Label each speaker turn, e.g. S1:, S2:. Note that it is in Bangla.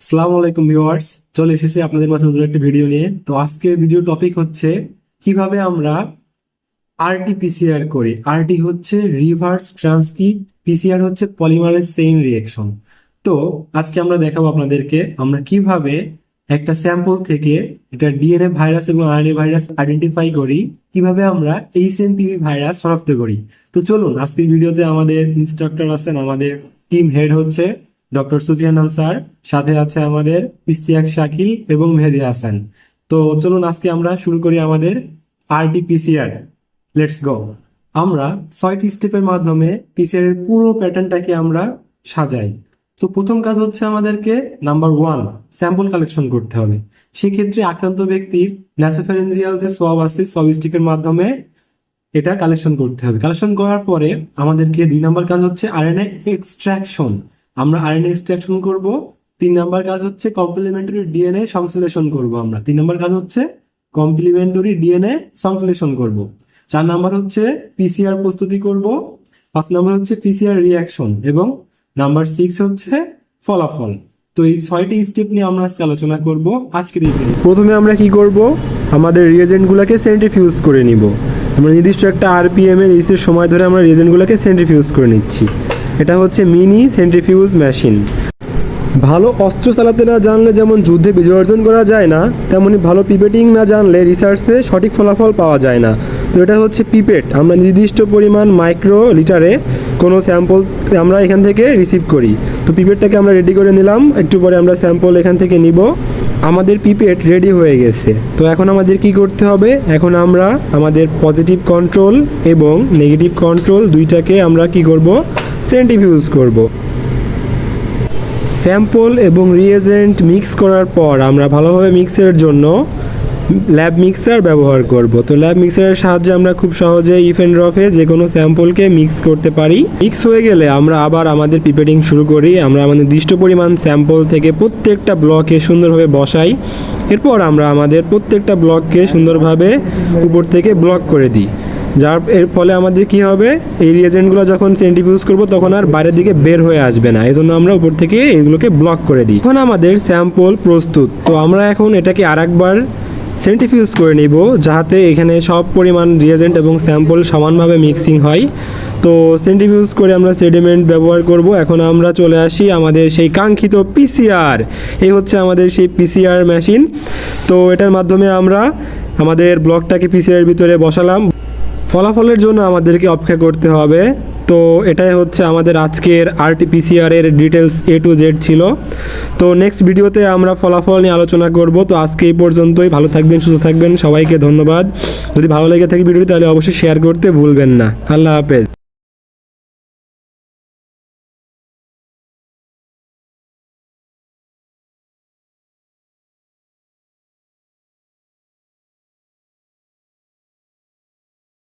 S1: সালাম আলাইকুম ভিউয়ার্স, চলে এসেছি আপনাদের মাঝে নতুন একটা ভিডিও নিয়ে। তো আজকের ভিডিও টপিক হচ্ছে, কীভাবে আমরা আরটি পিসিআর করি? আরটি হচ্ছে রিভার্স ট্রান্সক্রিপ্ট পিসিআর হচ্ছে পলিমারেজ চেইন রিঅ্যাকশন তো আজকে আমরা দেখাবো আপনাদেরকে, আমরা কীভাবে একটা স্যাম্পল থেকে একটা ডিএনএ ভাইরাস এবং আরএনএ ভাইরাস আইডেন্টিফাই করি, কীভাবে আমরা এইচএনপিভি ভাইরাস শনাক্ত করি। তো চলুন, আজকের ভিডিওতে আমাদের ইনস্ট্রাক্টর আছেন, আমাদের টিম হেড হচ্ছে ডক্টর সুফিয়ান আনসার সাথে আছে আমাদের ইস্তিয়াক শাকিল এবং মেহেদি হাসান। তো চলুন আজকে আমরা শুরু করি আমাদের আরটি পিসিআর লেটস গো আমরা ছয়টি স্টেপের মাধ্যমে পিসিআর এর পুরো প্যাটার্নটাকে আমরা সাজাই। তো প্রথম কাজ হচ্ছে আমাদেরকে নাম্বার ওয়ান, স্যাম্পল কালেকশন করতে হবে। সেক্ষেত্রে আক্রান্ত ব্যক্তির ন্যাসোফারেন্সিয়াল যে সব আছে সব স্টিকের মাধ্যমে এটা কালেকশন করতে হবে। কালেকশন করার পরে আমাদেরকে দুই নাম্বার কাজ হচ্ছে আরএনএ এক্সট্রাকশন আমরা আরএনএ এক্সট্রাকশন করব। তিন নাম্বার কাজ হচ্ছে কমপ্লিমেন্টারি ডিএনএ সংশ্লেষণ করব আমরা। তিন নাম্বার কাজ হচ্ছে কমপ্লিমেন্টারি ডিএনএ সংশ্লেষণ করব। চার নাম্বার হচ্ছে পিসিআর প্রস্তুতি করব। পাঁচ নাম্বার হচ্ছে পিসিআর রিয়াকশন এবং নাম্বার সিক্স হচ্ছে ফলাফল। তো এই ছয়টি স্টেপ নিয়ে আমরা আজকে আলোচনা করব। আজকের এই প্রথমে আমরা কি করব? আমাদের রিয়েজেন্টগুলোকে সেন্ট্রিফিউজ করে নিব। আমরা নির্দিষ্ট একটা আরপিএম এর সময় ধরে আমরা রিয়েজেন্টগুলোকে সেন্ট্রিফিউজ করে নিচ্ছি। এটা হচ্ছে মিনি সেন্ট্রিফিউজ মেশিন। ভালো অস্ত্র চালাতে না জানলে যেমন যুদ্ধে বিজয় অর্জন করা যায় না, তেমনি ভালো পিপেটিং না জানলে রিসার্চে সঠিক ফলাফল পাওয়া যায় না। তো এটা হচ্ছে পিপেট। আমরা নির্দিষ্ট পরিমাণ মাইক্রো লিটারে কোনো স্যাম্পল আমরা এখান থেকে রিসিভ করি। তো পিপেটটাকে আমরা রেডি করে নিলাম। একটু পরে আমরা স্যাম্পল এখান থেকে নিব। আমাদের পিপেট রেডি হয়ে গেছে। তো এখন আমাদের কি করতে হবে? এখন আমরা আমাদের পজিটিভ কন্ট্রোল এবং নেগেটিভ কন্ট্রোল দুইটাকে আমরা কি করব? সেন্টিফিউজ করব। স্যাম্পল এবং রিয়েজেন্ট মিক্স করার পর আমরা ভালোভাবে মিক্সের জন্য ল্যাব মিক্সার ব্যবহার করব। তো ল্যাব মিক্সারের সাহায্যে আমরা খুব সহজে ইফ অ্যান্ড রফে যে কোনো স্যাম্পলকে মিক্স করতে পারি। মিক্স হয়ে গেলে আমরা আবার আমাদের প্রিপেয়ারিং শুরু করি। আমরা আমাদের নির্দিষ্ট পরিমাণ স্যাম্পল থেকে প্রত্যেকটা ব্লকে সুন্দরভাবে বসাই। এরপর আমরা আমাদের প্রত্যেকটা ব্লককে সুন্দরভাবে উপর থেকে ব্লক করে দিই। যার এর ফলে আমাদের কি হবে? এই রিয়েজেন্টগুলো যখন সেন্টিফিউজ করব, তখন আর বাইরের দিকে বের হয়ে আসবে না। এই জন্য আমরা উপর থেকে এগুলোকে ব্লক করে দিই। এখন আমাদের স্যাম্পল প্রস্তুত। তো আমরা এখন এটাকে আর আরেকবার সেন্টিফিউজ করে নিব যাতে এখানে সব পরিমাণ রিয়েজেন্ট এবং স্যাম্পল সমানভাবে মিক্সিং হয়। তো সেন্টিফিউজ করে আমরা সেডিমেন্ট ব্যবহার করব। এখন আমরা চলে আসি আমাদের সেই কাঙ্ক্ষিত পিসিআর এই হচ্ছে আমাদের সেই পিসিআর মেশিন তো এটার মাধ্যমে আমরা আমাদের ব্লকটাকে পিসিআর ভিতরে বসালাম। ফলাফলের জন্য আমাদেরকে অপেক্ষা করতে হবে। তো এটাই হচ্ছে আমাদের আজকের আরটিপিসিআর এর ডিটেলস এ টু জেড ছিল। তো নেক্সট ভিডিওতে আমরা ফলাফল নিয়ে আলোচনা করব। তো আজকে এই পর্যন্তই। ভালো থাকবেন, সুস্থ থাকবেন। সবাইকে ধন্যবাদ। যদি ভালো লেগে থাকে ভিডিওটি তাহলে অবশ্যই শেয়ার করতে ভুলবেন না। আল্লাহ হাফেজ।